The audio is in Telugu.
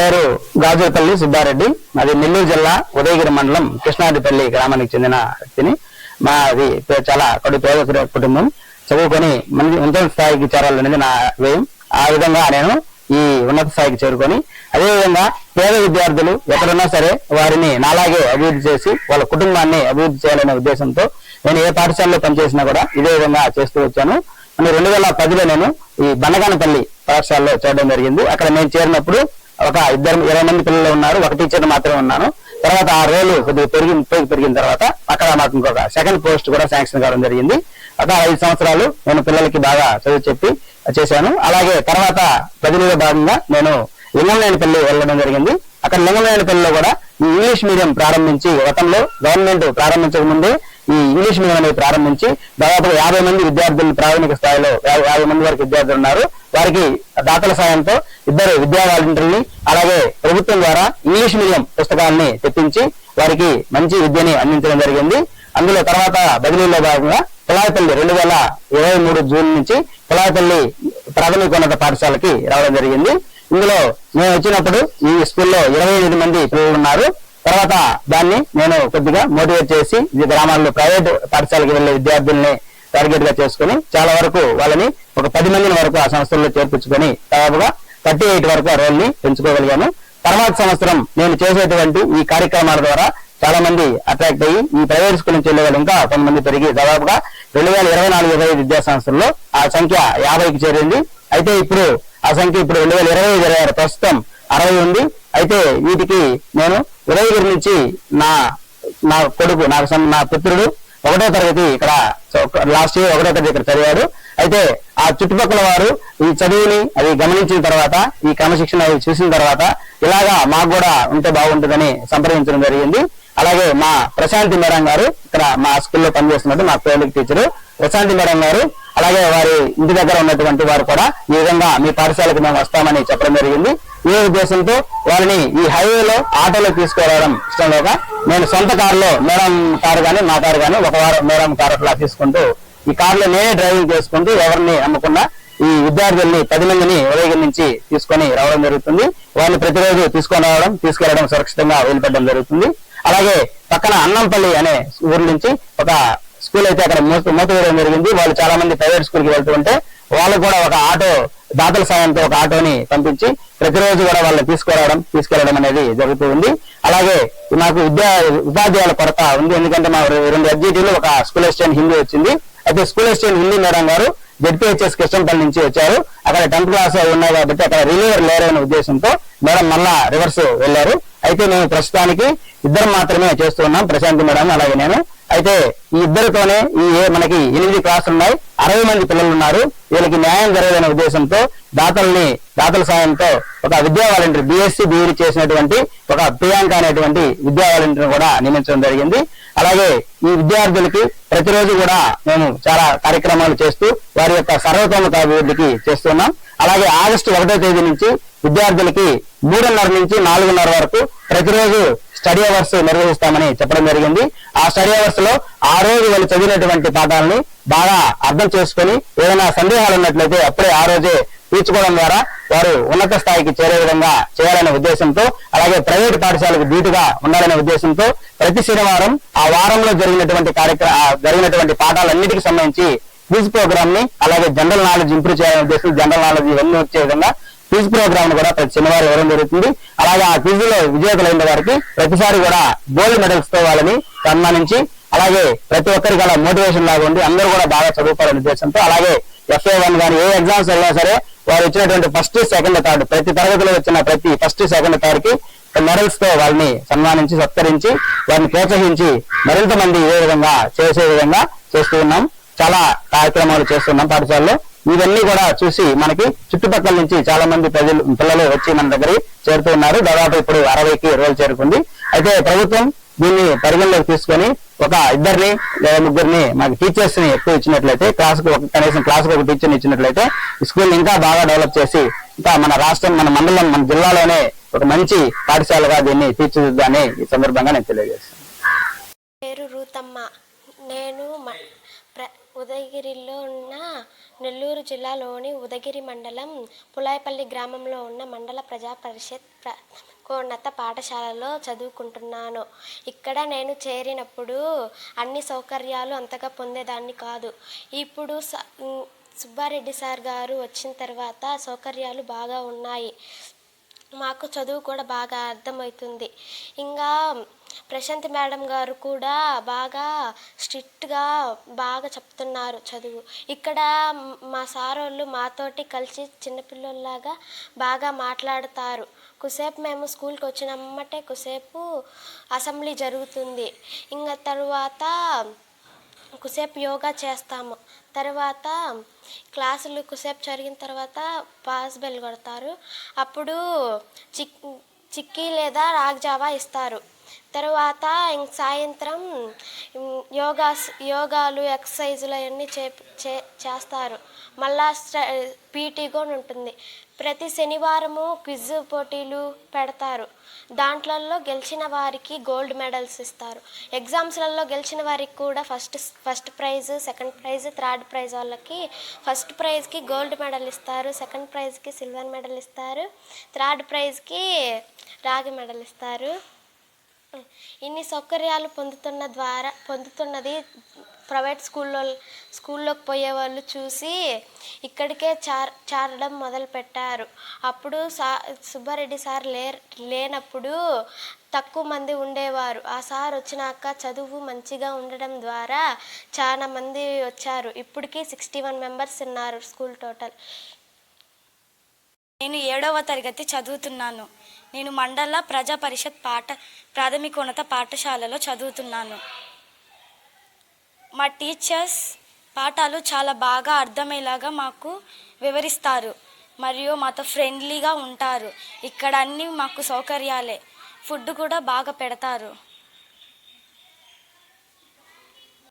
పేరు గాజుపల్లి సుబ్బారెడ్డి. అది నెల్లూరు జిల్లా ఉదయగిరి మండలం కృష్ణాదిపల్లి గ్రామానికి చెందిన వ్యక్తిని. మాది చాలా కడు పేద కుటుంబం. చదువుకొని మంచి ఉన్నత స్థాయికి చేరాలనేది నా వ్యయం. ఆ విధంగా నేను ఈ ఉన్నత స్థాయికి చేరుకొని అదేవిధంగా పేద విద్యార్థులు ఎక్కడున్నా సరే వారిని నాలాగే అభివృద్ధి చేసి వాళ్ళ కుటుంబాన్ని అభివృద్ధి చేయాలనే ఉద్దేశంతో నేను ఏ పాఠశాలలో పనిచేసినా కూడా ఇదే విధంగా చేస్తూ వచ్చాను. రెండు వేల పదిలో నేను ఈ బండగానపల్లి పాఠశాలలో చేరడం జరిగింది. అక్కడ నేను చేరినప్పుడు ఒక ఇద్దరు ఇరవై మంది పిల్లలు ఉన్నారు ఒక టీచర్ మాత్రమే ఉన్నాను. తర్వాత ఆ రోలు కొద్దిగా పెరిగి పెరిగి పెరిగిన తర్వాత అక్కడ మాకు ఇంకొక సెకండ్ పోస్ట్ కూడా శాంక్షన్ కావడం జరిగింది. అక్కడ ఐదు సంవత్సరాలు నేను పిల్లలకి బాగా చదువు చెప్పి చేశాను. అలాగే తర్వాత బదిలీలో భాగంగా నేను లింగంలేనిపల్లి వెళ్ళడం జరిగింది. అక్కడ లింగంలేనిపల్లిలో కూడా ఈ ఇంగ్లీష్ మీడియం ప్రారంభించి గతంలో గవర్నమెంట్ ప్రారంభించక ముందే ఈ ఇంగ్లీష్ మీడియం అనేది ప్రారంభించి దాదాపు యాభై మంది విద్యార్థులు ప్రాథమిక స్థాయిలో యాభై మంది వరకు విద్యార్థులు ఉన్నారు. వారికి దాతల సాయంతో ఇద్దరు విద్యా వాలంటీర్ని అలాగే ప్రభుత్వం ద్వారా ఇంగ్లీష్ మీడియం పుస్తకాలని తెప్పించి వారికి మంచి విద్యని అందించడం జరిగింది. అందులో తర్వాత బదిలీలో భాగంగా కులాయపల్లి రెండు వేల ఇరవై మూడు జూన్ నుంచి కులాయపల్లి ప్రాథమికోన్నత పాఠశాలకి రావడం జరిగింది. ఇందులో మేము వచ్చినప్పుడు ఈ స్కూల్లో ఇరవై ఎనిమిది మంది పిల్లలు ఉన్నారు. తర్వాత దాన్ని నేను కొద్దిగా మోటివేట్ చేసి ఈ గ్రామాల్లో ప్రైవేట్ పాఠశాలకు వెళ్ళే విద్యార్థుల్ని టార్గెట్గా చేసుకుని చాలా వరకు వాళ్ళని ఒక పది మందిని వరకు ఆ సంస్థల్లో చేర్పించుకొని దాదాపుగా థర్టీ ఎయిట్ వరకు ఆ రోల్ని పెంచుకోగలిగాను. తర్వాత సంవత్సరం నేను చేసేటువంటి ఈ కార్యక్రమాల ద్వారా చాలా మంది అట్రాక్ట్ అయ్యి ఈ ప్రైవేట్ స్కూల్ నుంచి వెళ్ళే వాళ్ళు ఇంకా కొంతమంది పెరిగి దాదాపుగా రెండు వేల ఇరవై నాలుగు ఇరవై ఐదు విద్యా సంవత్సరంలో ఆ సంఖ్య యాభైకి చేరింది. అయితే ఇప్పుడు ఆ సంఖ్య ఇప్పుడు రెండు వేల ఇరవై ఐదు ఇరవై ఆరు ప్రస్తుతం అరవై ఉంది. అయితే వీటికి నేను ఉదయగిరి నుంచి నా నా కొడుకు నాకు నా పుత్రుడు ఒకటో తరగతి ఇక్కడ లాస్ట్ ఇయర్ ఒకటో తరగతి ఇక్కడ చదివాడు. అయితే ఆ చుట్టుపక్కల వారు ఈ చదువుని అది గమనించిన తర్వాత ఈ క్రమశిక్షణ అవి చూసిన తర్వాత ఇలాగా మాకు కూడా ఉంటే బాగుంటుందని సంప్రదించడం జరిగింది. అలాగే మా ప్రశాంతి మేడం గారు ఇక్కడ మా స్కూల్లో పనిచేస్తున్నట్టు మా ప్రైవేట్ టీచరు ప్రశాంతి మేడం గారు అలాగే వారి ఇంటి దగ్గర ఉన్నటువంటి వారు కూడా ఈ విధంగా మీ పాఠశాలకు మేము వస్తామని చెప్పడం జరిగింది. ఈ ఉద్దేశంతో వారిని ఈ హైవేలో ఆటోలో తీసుకురావడం ఇష్టం లేక నేను సొంత కారులో మేడం కారు కానీ మా కారు కానీ ఒక వారం మేడం కారు అట్లా తీసుకుంటూ ఈ కారులో నేనే డ్రైవింగ్ చేసుకుంటూ ఎవరిని నమ్మకుండా ఈ విద్యార్థుల్ని పది మందిని ఉదయం నుంచి తీసుకొని రావడం జరుగుతుంది. వారిని ప్రతిరోజు తీసుకొని రావడం తీసుకెళ్ళడం సురక్షితంగా వదిలిపెట్టడం జరుగుతుంది. అలాగే పక్కన అన్నంపల్లి అనే ఊరు నుంచి ఒక స్కూల్ అయితే అక్కడ మూత మూతవేయడం జరిగింది. వాళ్ళు చాలా మంది ప్రైవేట్ స్కూల్కి వెళ్తూ ఉంటే వాళ్ళు కూడా ఒక ఆటో దాతల సాయంతో ఒక ఆటోని పంపించి ప్రతిరోజు కూడా వాళ్ళని తీసుకురావడం తీసుకెళ్ళడం అనేది జరుగుతూ ఉంది. అలాగే నాకు విద్యా ఉపాధ్యాయుల కొరత ఉంది. ఎందుకంటే మా రెండు ఎగ్జిటీలు ఒక స్కూల్ అసిస్టెంట్ హిందీ వచ్చింది. అయితే స్కూల్ అసిస్టెంట్ హిందీ మేడం గారు జడ్పీహెచ్ఎస్ కృష్ణంపల్లి నుంచి వచ్చారు. అక్కడ టెన్త్ క్లాస్ ఉన్నాయి కాబట్టి అక్కడ రిలీవర్ లేరనే ఉద్దేశంతో మేడం మళ్ళా రివర్స్ వెళ్ళారు. అయితే మేము ప్రస్తుతానికి ఇద్దరు మాత్రమే చేస్తున్నాం ప్రశాంతి మేడం అలాగే నేను. అయితే ఈ ఇద్దరితోనే ఈ ఏ- మనకి ఎనిమిది క్లాసులు ఉన్నాయి. అరవై మంది పిల్లలు ఉన్నారు. వీళ్ళకి న్యాయం జరగదనే ఉద్దేశంతో దాతల్ని దాతల సాయంతో ఒక విద్యా వాలంటీర్ బీఎస్సీ బీఈడి చేసినటువంటి ఒక ప్రియాంక అనేటువంటి విద్యా వాలంటీర్ కూడా నియమించడం జరిగింది. అలాగే ఈ విద్యార్థులకి ప్రతిరోజు కూడా మేము చాలా కార్యక్రమాలు చేస్తూ వారి యొక్క సర్వతోముఖ అభివృద్ధికి చేస్తున్నాం అలాగే ఆగస్టు ఒకటో తేదీ నుంచి విద్యార్థులకి మూడున్నర నుంచి నాలుగున్నర వరకు ప్రతిరోజు స్టడీ అవర్స్ నిర్వహిస్తామని చెప్పడం జరిగింది. ఆ స్టడీ అవర్స్లో ఆ రోజు వాళ్ళు చదివినటువంటి పాఠాలని బాగా అర్థం చేసుకొని ఏదైనా సందేహాలు ఉన్నట్లయితే అప్పుడే ఆ రోజే తీర్చుకోవడం ద్వారా వారు ఉన్నత స్థాయికి చేరే విధంగా చేయాలనే ఉద్దేశంతో అలాగే ప్రైవేట్ పాఠశాలకు ధీటుగా ఉండాలనే ఉద్దేశంతో ప్రతి శనివారం ఆ వారంలో జరిగినటువంటి కార్యక్రమ జరిగినటువంటి పాఠాలన్నిటికీ సంబంధించి క్విజ్ ప్రోగ్రామ్ని అలాగే జనరల్ నాలెడ్జ్ ఇంప్రూవ్ చేయాలనే ఉద్దేశం జనరల్ నాలెడ్జ్ ఇవన్నీ వచ్చే విధంగా క్విజ్ ప్రోగ్రామ్ కూడా ప్రతి శనివారం ఇవ్వడం జరుగుతుంది. అలాగే ఆ క్విజ్లో విజేతలైన వారికి ప్రతిసారి కూడా గోల్డ్ మెడల్స్తో వాళ్ళని సన్మానించి అలాగే ప్రతి ఒక్కరికి అలా మోటివేషన్ లాగా ఉండి అందరూ కూడా బాగా చదువుకోవాలనే ఉద్దేశంతో అలాగే ఎఫ్ఏ వన్ కానీ ఏ ఎగ్జామ్స్ వెళ్ళినా సరే వారు వచ్చినటువంటి ఫస్ట్ సెకండ్ థర్డ్ ప్రతి తరగతిలో వచ్చిన ప్రతి ఫస్ట్ సెకండ్ థర్డ్కి మెడల్స్తో వాళ్ళని సన్మానించి సత్కరించి వారిని ప్రోత్సహించి మరింత మంది ఏ విధంగా చేసే విధంగా చేస్తూ ఉన్నాం. చాలా కార్యక్రమాలు చేస్తున్నాం పాఠశాలలో. ఇవన్నీ కూడా చూసి మనకి చుట్టుపక్కల నుంచి చాలా మంది ప్రజలు పిల్లలు వచ్చి మన దగ్గర చేరుతూ ఉన్నారు. దాదాపు ఇప్పుడు అరవైకి ఇరవై చేరుకుంది. అయితే ప్రభుత్వం దీన్ని పరిగణలోకి తీసుకొని ఒక ఇద్దరిని లేదా ముగ్గురిని మాకు టీచర్స్ని ఎక్కువ ఇచ్చినట్లయితే క్లాస్ ఒక కనీసం క్లాస్ ఒక టీచర్ని ఇచ్చినట్లయితే స్కూల్ ఇంకా బాగా డెవలప్ చేసి ఇంకా మన రాష్ట్రం మన మండలం మన జిల్లాలోనే ఒక మంచి పాఠశాలగా దీన్ని తీర్చిదిద్దాన్ని ఈ సందర్భంగా నేను తెలియజేస్తాను. పేరు రూతమ్మ. నేను ఉదయగిరిలో ఉన్న నెల్లూరు జిల్లాలోని ఉదగిరి మండలం పులాయపల్లి గ్రామంలో ఉన్న మండల ప్రజా పరిషత్ ప్రాథమికోన్నత పాఠశాలలో చదువుకుంటున్నాను. ఇక్కడ నేను చేరినప్పుడు అన్ని సౌకర్యాలు అంతగా పొందేదాన్ని కాదు. ఇప్పుడు స- సుబ్బారెడ్డి సార్ గారు వచ్చిన తర్వాత సౌకర్యాలు బాగా ఉన్నాయి. మాకు చదువు కూడా బాగా అర్థమవుతుంది. ఇంకా ప్రశాంత్ మేడం గారు కూడా బాగా స్ట్రిక్ట్గా బాగా చెప్తున్నారు చదువు. ఇక్కడ మా సారోళ్ళు మాతోటి కలిసి చిన్నపిల్లల్లాగా బాగా మాట్లాడతారు. కుసేపు మేము స్కూల్కి వచ్చినమ్మటే కుసేపు అసెంబ్లీ జరుగుతుంది. ఇంకా తరువాత కుసేపు యోగా చేస్తాము. తర్వాత క్లాసులు కుసేపు జరిగిన తర్వాత పాస్ బెల్ కొడతారు. అప్పుడు చిక్ చిక్కీ లేదా రాగ్జావా ఇస్తారు. తర్వాత ఇంక సాయంత్రం యోగాస్ యోగాలు ఎక్సర్సైజులు అవన్నీ చే చే చేస్తారు. మళ్ళా పీటీ కూడా ఉంటుంది. ప్రతి శనివారము క్విజ్ పోటీలు పెడతారు. దాంట్లలో గెలిచిన వారికి గోల్డ్ మెడల్స్ ఇస్తారు. ఎగ్జామ్స్లలో గెలిచిన వారికి కూడా first first prize second prize third prize వాళ్ళకి ఫస్ట్ ప్రైజ్కి గోల్డ్ మెడల్ ఇస్తారు. సెకండ్ ప్రైజ్కి సిల్వర్ మెడల్ ఇస్తారు. థర్డ్ ప్రైజ్కి రాగి మెడల్ ఇస్తారు. ఇన్ని సౌకర్యాలు పొందుతున్న ద్వారా పొందుతున్నది ప్రైవేట్ స్కూల్లో స్కూల్లోకి పోయే వాళ్ళు చూసి ఇక్కడికే చార్ చారడం మొదలు పెట్టారు అప్పుడు సా సుబ్బారెడ్డి సార్ లే లేనప్పుడు తక్కువ మంది ఉండేవారు. ఆ సార్ వచ్చినాక చదువు మంచిగా ఉండడం ద్వారా చాలా మంది వచ్చారు. ఇప్పటికీ సిక్స్టీ వన్ మెంబర్స్ ఉన్నారు స్కూల్ టోటల్. నేను ఏడవ తరగతి చదువుతున్నాను. నేను మండల ప్రజా పరిషత్ పాఠ ప్రాథమికోన్నత పాఠశాలలో చదువుతున్నాను. మా టీచర్స్ పాఠాలు చాలా బాగా అర్థమయ్యేలాగా మాకు వివరిస్తారు మరియు మాతో ఫ్రెండ్లీగా ఉంటారు. ఇక్కడ అన్నీ మాకు సౌకర్యాలే. ఫుడ్ కూడా బాగా పెడతారు.